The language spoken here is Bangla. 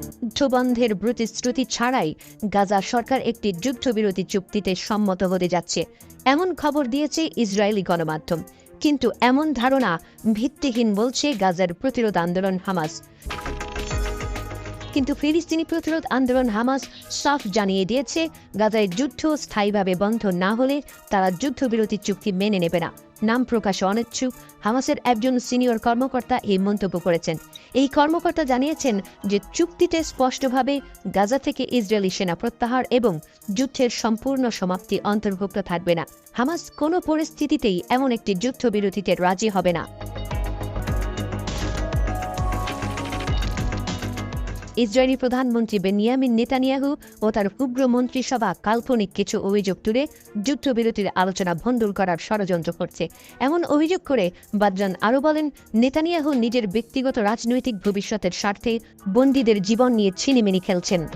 যুদ্ধবন্ধের প্রতিশ্রুতি ছাড়াই গাজা সরকার একটি যুদ্ধবিরতি চুক্তিতে সম্মত হতে যাচ্ছে। এমন খবর দিয়েছে ইসরায়েলি গণমাধ্যম। কিন্তু এমন ধারণা ভিত্তিহীন বলছে গাজার প্রতিরোধ আন্দোলন হামাস। কিন্তু ফিলিস্তিনি প্রতিরোধ আন্দোলন হামাস সাফ জানিয়ে দিয়েছে, গাজায় যুদ্ধ স্থায়ীভাবে বন্ধ না হলে তারা যুদ্ধবিরতি চুক্তি মেনে নেবে না। নাম প্রকাশে অনিচ্ছুক, হামাসের একজন সিনিয়র কর্মকর্তা এই মন্তব্য করেছেন। এই কর্মকর্তা জানিয়েছেন যে চুক্তিতে স্পষ্টভাবে গাজা থেকে ইসরায়েলি সেনা প্রত্যাহার এবং যুদ্ধের সম্পূর্ণ সমাপ্তি অন্তর্ভুক্ত থাকবে না। হামাস কোনো পরিস্থিতিতেই এমন একটি যুদ্ধবিরতিতে রাজি হবে না। ইসরায়েলি প্রধানমন্ত্রী বেনিয়ামিন নেতানিয়াহু ও তার উগ্র মন্ত্রিসভা কাল্পনিক কিছু অভিযোগ তুলে যুদ্ধবিরতির আলোচনা ভণ্ডুল করার ষড়যন্ত্র করছে। এমন অভিযোগ করে বাদ্রান আরও বলেন, নেতানিয়াহু নিজের ব্যক্তিগত রাজনৈতিক ভবিষ্যতের স্বার্থে বন্দীদের জীবন নিয়ে ছিনিমিনি খেলছেন।